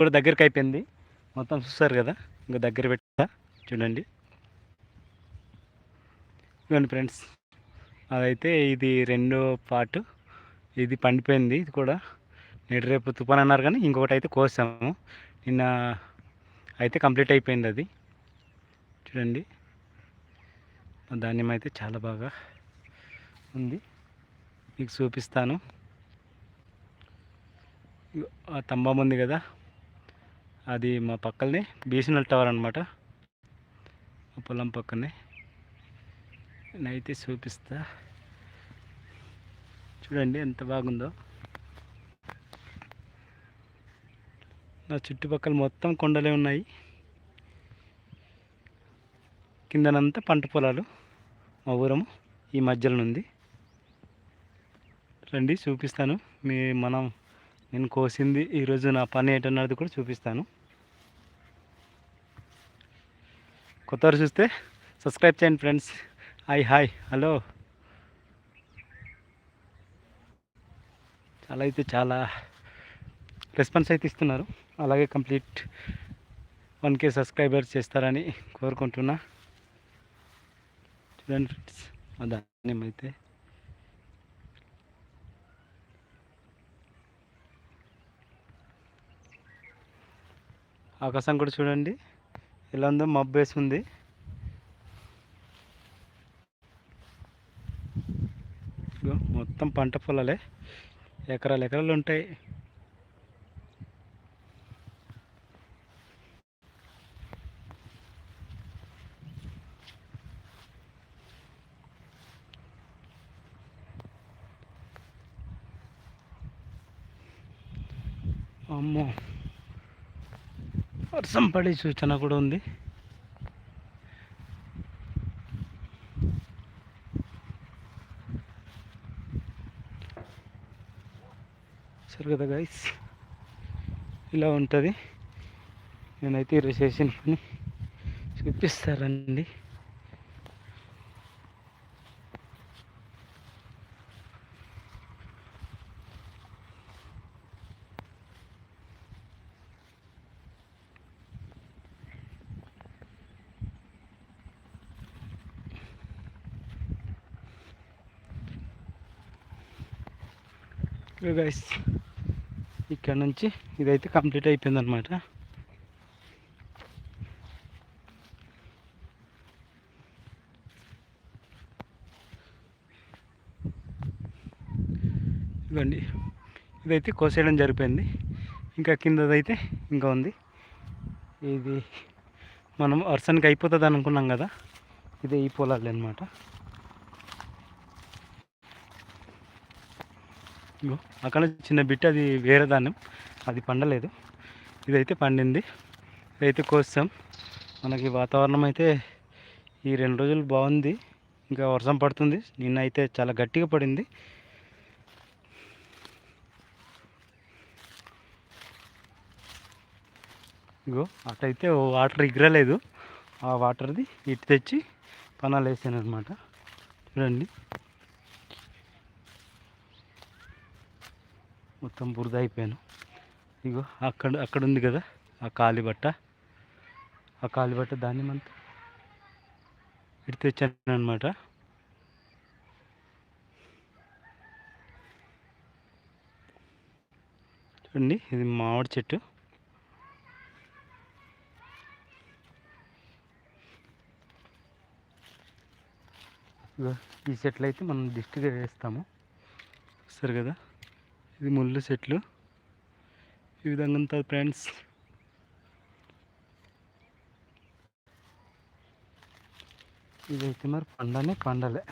కూడా దగ్గరికి అయిపోయింది. మొత్తం చూస్తారు కదా? ఇంకా దగ్గర పెట్టా చూడండి. ఇవ్వండి ఫ్రెండ్స్. అదైతే ఇది రెండో పార్ట్ ఇది పండిపోయింది. ఇది కూడా నేడు రేపు తుఫాన్ అన్నారు కానీ ఇంకొకటి అయితే కోసాము. నిన్న అయితే కంప్లీట్ అయిపోయింది అది. చూడండి. ధాన్యం అయితే చాలా బాగా ఉంది. మీకు చూపిస్తాను. తంబం ఆ ఉంది కదా? అది మా పక్కనే బీఎస్ఎన్ఎల్ టవర్ అనమాట మా పొలం పక్కనే. నేనైతే చూపిస్తా. చూడండి ఎంత బాగుందో. నా చుట్టుపక్కల మొత్తం కొండలే ఉన్నాయి. కిందనంతా పంట పొలాలు. మా ఊరము ఈ మధ్యలో ఉంది రండి చూపిస్తాను. మీ మనం నేను కోసింది ఈరోజు నా పని ఏంటన్నది కూడా చూపిస్తాను. కొత్తవారు చూస్తే సబ్స్క్రైబ్ చేయండి ఫ్రెండ్స్. Hi hi. హలో. చాలా అయితే చాలా రెస్పాన్స్ అయితే ఇస్తున్నారు. అలాగే కంప్లీట్ వన్ కే సబ్స్క్రైబర్స్ చేస్తారని కోరుకుంటున్నా. చూడండి ఫ్రెండ్స్ మా ధాన్యం అయితే. ఆకాశం కూడా చూడండి. ఇలా ఉందో మబ్బు వేసి ఉంది మొత్తం పంట పొలాలే. ఎకరాలు ఎకరాలు ఉంటాయి. అమ్మో. వర్షం పడే సూచన కూడా ఉంది. సరే కదా గైస్ ఇలా ఉంటుంది. నేనైతే ఈరోజు చేసిన పని. చూపిస్తారండి. గైస్ ఇక్కడ నుంచి ఇదైతే కంప్లీట్ అయిపోయిందనమాట ఇదండి ఇదైతే కోసేయడం జరిపోయింది ఇంకా కిందదైతే ఇంకా ఉంది. ఇది మనం వర్షానికి అయిపోతుంది అనుకున్నాం కదా ఇదే ఈ పొలాలు అనమాట అక్కడ చిన్న బిట్ అది వేరే ధాన్యం. అది పండలేదు. ఇదైతే పండింది. ఇదైతే కోస్తాం. మనకి వాతావరణం అయితే ఈ రెండు రోజులు బాగుంది. ఇంకా వర్షం పడుతుంది. నిన్న అయితే చాలా గట్టిగా పడింది. ఇగో అటైతే వాటర్ ఎగరలేదు ఆ వాటర్ది ఇటు తెచ్చి పనాలు వేసాను అనమాట చూడండి. మొత్తం బురద అయిపోయాను. ఇగో అక్కడ అక్కడ ఉంది కదా ఆ కాలి బట్ట. ఆ కాలి బట్ట దాన్ని అంతా ఇటు తెచ్చాను అనమాట చూడండి ఇది మామిడి చెట్టు. ఇగో ఈ చెట్లు అయితే మనం దిష్టిగా వేస్తాము. సరే కదా? ఇది ముళ్ళు చెట్లు ఈ విధంగా ఉంటుంది ఫ్రెండ్స్. ఇదైతే మరి పండనే పండలే.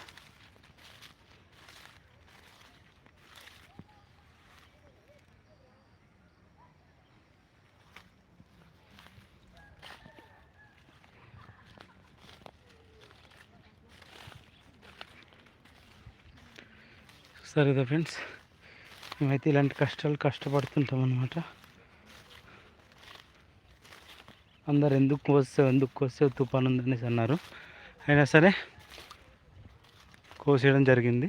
సరేదా ఫ్రెండ్స్? మేమైతే ఇలాంటి కష్టాలు కష్టపడుతుంటాం అనమాట అందరు ఎందుకు వస్తే ఎందుకు వస్తే తుఫాన్ ఉందనేసి అన్నారు. అయినా సరే కోసేయడం జరిగింది.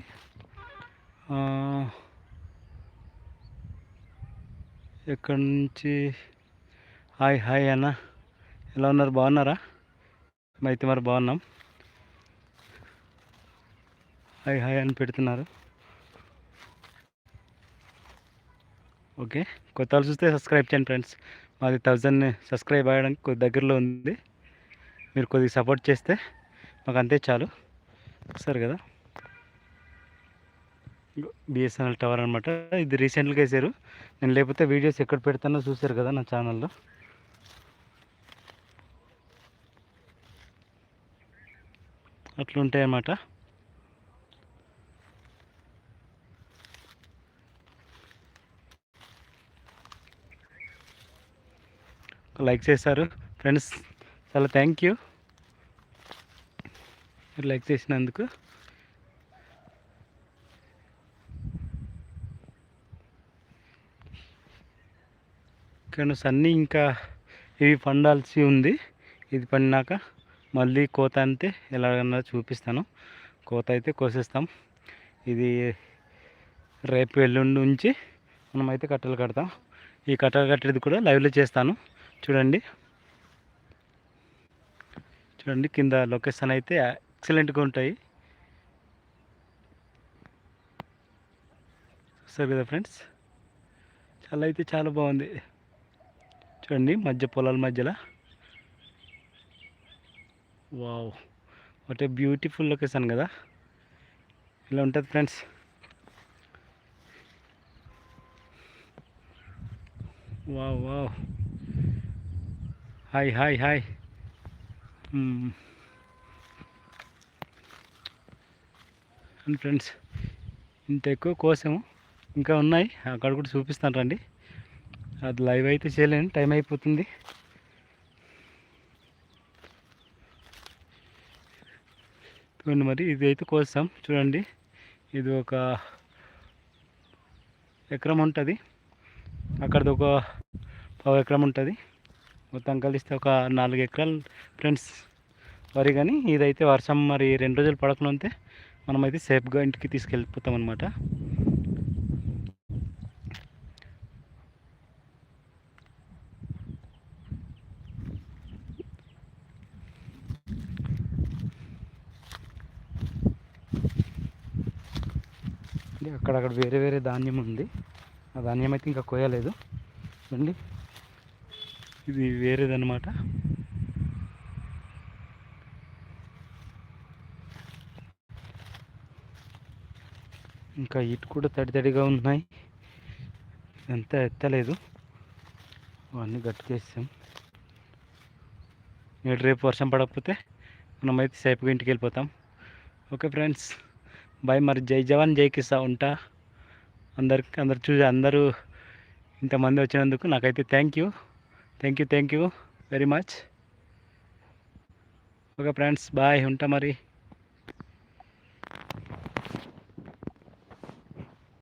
ఎక్కడి నుంచి? హాయ్ హాయ్ అన్న. ఎలా ఉన్నారు? బాగున్నారా? అయితే మరి బాగున్నాం. హాయ్ హాయ్ అని పెడుతున్నారు. ఓకే. కొత్త వాళ్ళు చూస్తే సబ్స్క్రైబ్ చేయండి ఫ్రెండ్స్ మాది థౌజండ్ సబ్స్క్రైబ్ అవ్వడానికి కొద్ది దగ్గరలో ఉంది. మీరు కొద్దిగా సపోర్ట్ చేస్తే మాకు అంతే చాలు. సరే కదా? బిఎస్ఎన్ఎల్ టవర్ అనమాట ఇది రీసెంట్గా వేసారు. నేను లేకపోతే వీడియోస్ ఎక్కడ పెడతానో చూసారు కదా నా ఛానల్లో అట్లుంటాయన్నమాట. లైక్ చేశారు. ఫ్రెండ్స్ చాలా థ్యాంక్ యూ. మీరు లైక్ చేసినందుకు. కానీ సన్నీ ఇంకా ఇవి పండాల్సి ఉంది. ఇది పండినాక మళ్ళీ కోత అంతే ఎలాగన్నా చూపిస్తాను. కోత అయితే కోసేస్తాం. ఇది రేపు ఎల్లుండి నుంచి మనమైతే కట్టలు కడతాం. ఈ కట్టెలు కట్టేది కూడా లైవ్లో చేస్తాను. చూడండి. చూడండి కింద లొకేషన్ అయితే ఎక్సలెంట్గా ఉంటాయి. చూస్తారు కదా ఫ్రెండ్స్? చాలా అయితే చాలా బాగుంది. చూడండి మధ్య పొలాల మధ్యలో. Wow! What a beautiful location కదా? ఇలా ఉంటుంది friends. Wow wow! Hi hi hi and friends ఇంత ఎక్కువ కోసము ఇంకా ఉన్నాయి. అక్కడ కూడా చూపిస్తాను రండి. అది లైవ్ అయితే చేయలేను. టైం అయిపోతుంది. చూడండి మరి ఇది అయితే కోసాం చూడండి. ఇది ఒక ఎకరం ఉంటుంది. అక్కడది ఒక పావు ఎకరం ఉంటుంది. మొత్తం కలిస్తే ఒక నాలుగు ఎకరాలు ఫ్రెండ్స్. వరి కానీ ఇదైతే వర్షం మరి రెండు రోజులు పడకనుంటే మనమైతే సేఫ్గా ఇంటికి తీసుకెళ్ళిపోతాం అనమాట అంటే అక్కడక్కడ వేరే వేరే ధాన్యం ఉంది. ఆ ధాన్యం అయితే ఇంకా కోయలేదు అండి ఇది వేరేదన్నమాట. ఇంకా ఇటు కూడా తడి తడిగా ఉన్నాయి. ఎంత ఎత్తలేదు. అవన్నీ గట్టుకేసాం నేడు రేపు వర్షం పడకపోతే మనమైతే సేపుగా ఇంటికి వెళ్ళిపోతాం. ఓకే ఫ్రెండ్స్ బాయ్ మరి. జై జవాన్ జై కిసా ఉంటా. అందరికి అందరు చూసి అందరూ ఇంతమంది వచ్చినందుకు నాకైతే thank you thank you thank you very much okay friends bye ఉంటా మరి.